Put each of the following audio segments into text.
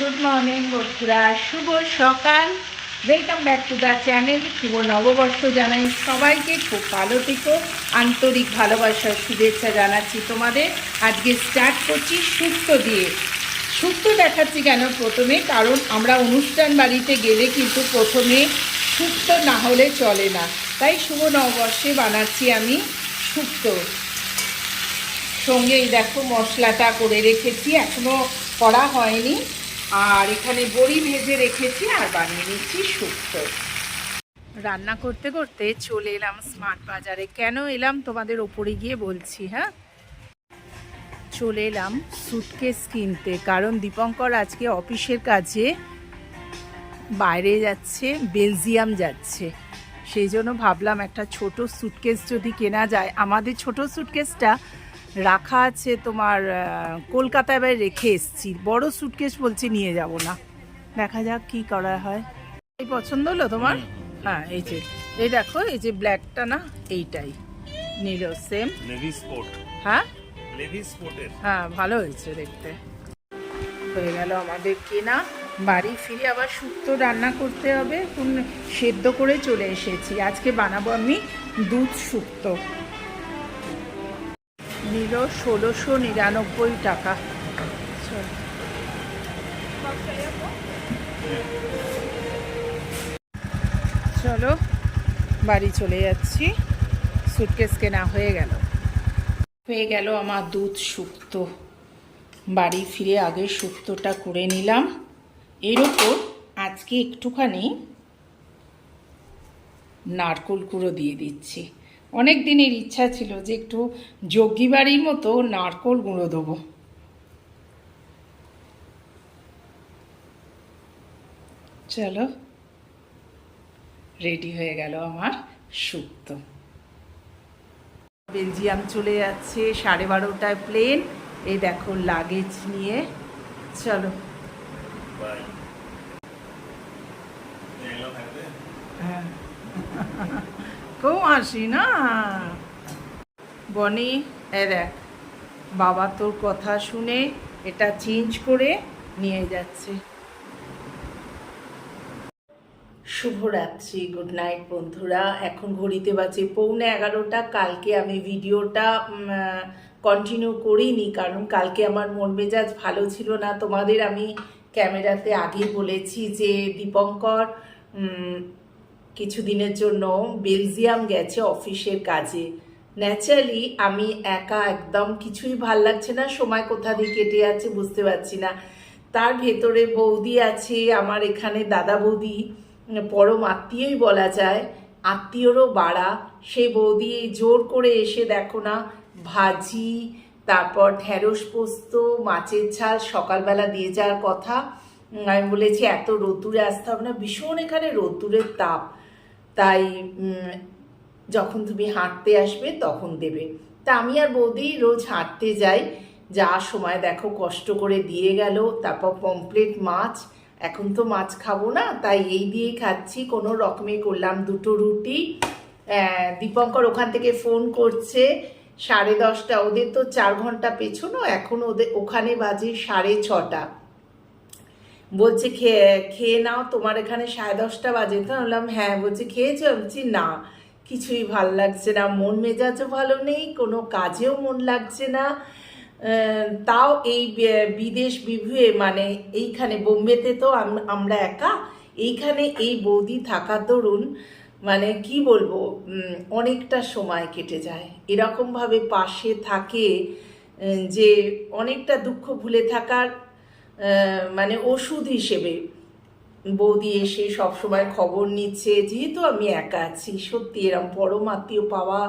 Good morning বন্ধুরা। শুভ সকাল। Welcome back to the channel শুভ নববর্ষ জানাই সবাইকে। খুব ভালো থেকো। আন্তরিক ভালোবাসার শুভেচ্ছা জানাচ্ছি তোমাদের। আজকে স্টার্ট করছি সুক্ত দিয়ে। সুক্ত দেখাচ্ছি কেন প্রথমে? কারণ আমরা অনুষ্ঠান বাড়িতে গেলে কিন্তু প্রথমে সুক্ত না হলে চলে না। তাই শুভ নববর্ষে বানাচ্ছি আমি সুক্ত। সঙ্গে দেখো মশলাটা করে রেখেছি। এখনও করা হয়নি। আর এখানে বড়ি ভেজে রেখেছি আর বানিয়ে নিচ্ছি শুক্তো। রান্না করতে করতে চলে এলাম স্মার্ট বাজারে। কেন এলাম তোমাদের ওপরে গিয়ে বলছি হ্যাঁ? চলে এলাম সুটকেস কিনতে, কারণ দীপঙ্কর আজকে অফিসের কাজে বাইরে যাচ্ছে, বেলজিয়াম যাচ্ছে। সেই জন্য ভাবলাম একটা ছোট সুটকেস যদি কেনা যায়। আমাদের ছোট সুটকেসটা রাখা আছে তোমার কলকাতায় এবার রেখে এসছি। বড় সুটকেস বলছি নিয়ে যাব না। দেখা যাক কি করা হয়। এই পছন্দ হলো তোমার? হ্যাঁ এই যে এই দেখো এই যে ব্ল্যাকটা না এইটাই। নিল সেম নেভি স্পোর্ট হ্যাঁ? নেভি স্পোর্টের হ্যাঁ ভালো হয়েছে দেখতে। হয়ে গেল আমাদের কেনা। বাড়ি ফিরে আবার শুক্তো রান্না করতে হবে। সেদ্ধ করে চলে এসেছি। আজকে বানাবো আমি দুধ শুক্তো। নিল ষোলোশো নিরানব্বই টাকা। চলো, বাড়ি চলে যাচ্ছি। সুটকেস কেনা হয়ে গেল। হয়ে গেল আমার দুধ শুক্তো বাড়ি ফিরে আগে শুক্তোটা করে নিলাম। এর ওপর আজকে একটুখানি নারকোল কুড়ো দিয়ে দিচ্ছি। অনেক দিনের ইচ্ছা ছিল যে একটু যজ্ঞি বাড়ির মতো নারকোল গুঁড়ো দেবো। চলো রেডি হয়ে গেল আমার শুক্তো বেলজিয়াম চলে যাচ্ছে সাড়ে বারোটায় প্লেন। এই দেখো লাগেজ নিয়ে। চলো। বাই আসি না। বনি, এ দেখ, বাবা তোর কথা শুনে এটা চেঞ্জ করে নিয়ে যাচ্ছে। শুভরাত্রি গুড নাইট বন্ধুরা। এখন ঘড়িতে বাজে পৌনে এগারোটা। কালকে আমি ভিডিওটা কন্টিনিউ করিনি, কারণ কালকে আমার মন মেজাজ ভালো ছিল না। তোমাদের আমি ক্যামেরাতে আগে বলেছি যে দীপঙ্কর কিছুদিনের জন্য বেলজিয়াম গেছে অফিসের কাজে। ন্যাচারালি আমি একা একদম কিছুই ভালো লাগছে না, সময় কোথা দিয়ে কেটে যাচ্ছে বুঝতে পারছি না। তার ভেতরে বৌদি আছে, আমার এখানে দাদা বৌদি, পরম আত্মীয়ই বলা যায়, আত্মীয়রও বাড়া। সেই বৌদি জোর করে এসে দেখো না, ভাজি, তারপর ঢেঁড়স পোস্ত, মাছের ঝাল, সকালবেলা দিয়ে যাওয়ার কথা। আমি বলেছি, এত রোদ্দুরে আসতে হবে না, ভীষণ এখানে রোদ্দুরের তাপ। তাই যখন তুমি হাঁটতে আসবে তখন দেবে। তা আমি আর বৌদি রোজ হাঁটতে যাই। যা সময় দেখো কষ্ট করে দিয়ে গেল, তারপর পমপ্লেট মাছ। এখন তো মাছ খাব না, তাই এই দিয়েই খাচ্ছি। কোনো রকমে করলাম দুটো রুটি। দীপঙ্কর ওখান থেকে ফোন করছে, সাড়ে দশটা। ওদের তো চার ঘণ্টা পেছনো এখন ওদের ওখানে বাজে সাড়ে ছটা। বলছে, খেয়ে খেয়ে নাও, তোমার এখানে সাড়ে দশটা বাজে। তো বললাম হ্যাঁ। বলছে, খেয়েছো? বলছি, না। কিছুই ভালো লাগছে না। মন মেজাজও ভালো নেই, কোনো কাজেও মন লাগছে না। তাও এই বিদেশ বিভুয়ে মানে এইখানে বোম্বেতে তো আম- আমরা একা। এইখানে এই বৌদি থাকার দরুন মানে কি বলব অনেকটা সময় কেটে যায়। এরকমভাবে পাশে থাকে যে অনেকটা দুঃখ ভুলে থাকার মানে ওষুধ হিসেবে। বৌদি এসে সবসময় খবর নিচ্ছে, যেহেতু আমি একা আছি, সত্যি এরম পরম আত্মীয় পাওয়া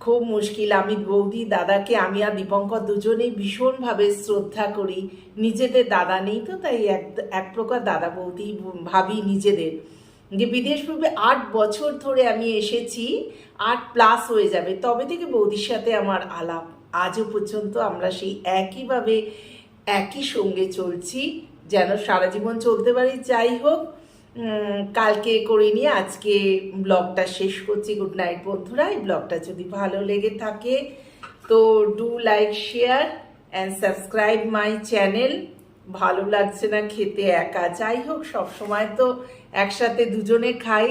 খুব মুশকিল। আমি বৌদি, দাদাকে, আমি আর দীপঙ্কর দুজনেই ভীষণভাবে শ্রদ্ধা করি। নিজেদের দাদা নেই তো, তাই এক এক প্রকার দাদা বৌদি ভাবি নিজেদের। যে বিদেশ পূর্বে আট বছর ধরে আমি এসেছি, আট প্লাস হয়ে যাবে। তবে থেকে বৌদির সাথে আমার আলাপ আজও পর্যন্ত আমরা সেই একইভাবে একই সঙ্গে চলছি, যেন সারা জীবন চলতে পারি। যাই হোক কালকে কালকে করিনি আজকে ব্লগটা শেষ করছি। গুড নাইট বন্ধুরা, এই ব্লগটা যদি ভালো লেগে থাকে, তো do like, share and subscribe my channel. ভালো লাগছে না খেতে একা। যাই হোক সবসময় তো একসাথে দুজনে খাই।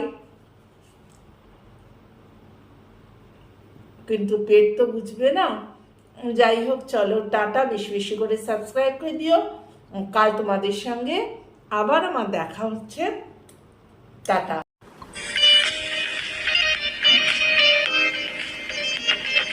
কিন্তু পেট তো বুঝবে না। যাই হোক, চলো টাটা, বেশি বেশি করে সাবস্ক্রাইব করে দিও। কাল তোমাদের সঙ্গে আবার আমার দেখা হচ্ছে। টাটা।